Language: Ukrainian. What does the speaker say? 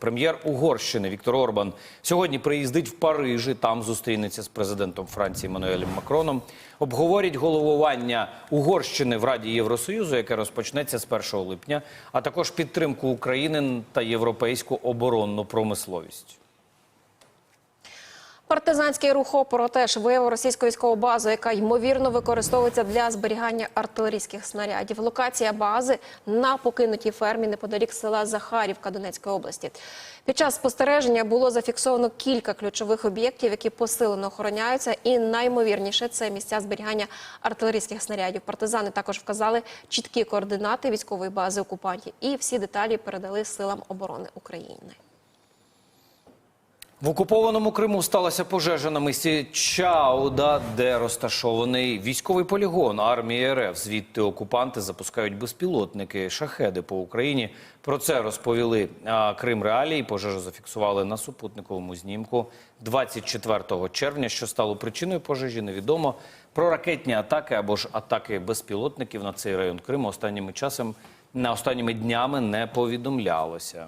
Прем'єр Угорщини Віктор Орбан сьогодні приїздить в Париж. і Там зустрінеться з президентом Франції Мануелем Макроном. Обговорять головування Угорщини в Раді Євросоюзу, яке розпочнеться з 1 липня, а також підтримку України та європейську оборонну промисловість. Партизанський рух опору теж виявив російську військову базу, яка ймовірно використовується для зберігання артилерійських снарядів. Локація бази на покинутій фермі неподалік села Захарівка Донецької області. Під час спостереження було зафіксовано кілька ключових об'єктів, які посилено охороняються, і наймовірніше це місця зберігання артилерійських снарядів. Партизани також вказали чіткі координати військової бази окупантів, і всі деталі передали силам оборони України. В окупованому Криму сталася пожежа на місці Чауда, де розташований військовий полігон армії РФ. Звідти окупанти запускають безпілотники, шахеди по Україні. Про це розповіли Крим Реалії. Пожежу зафіксували на супутниковому знімку 24 червня. Що стало причиною пожежі, невідомо. Про ракетні атаки або ж атаки безпілотників на цей район Криму останніми часом, на останніми днями не повідомлялося.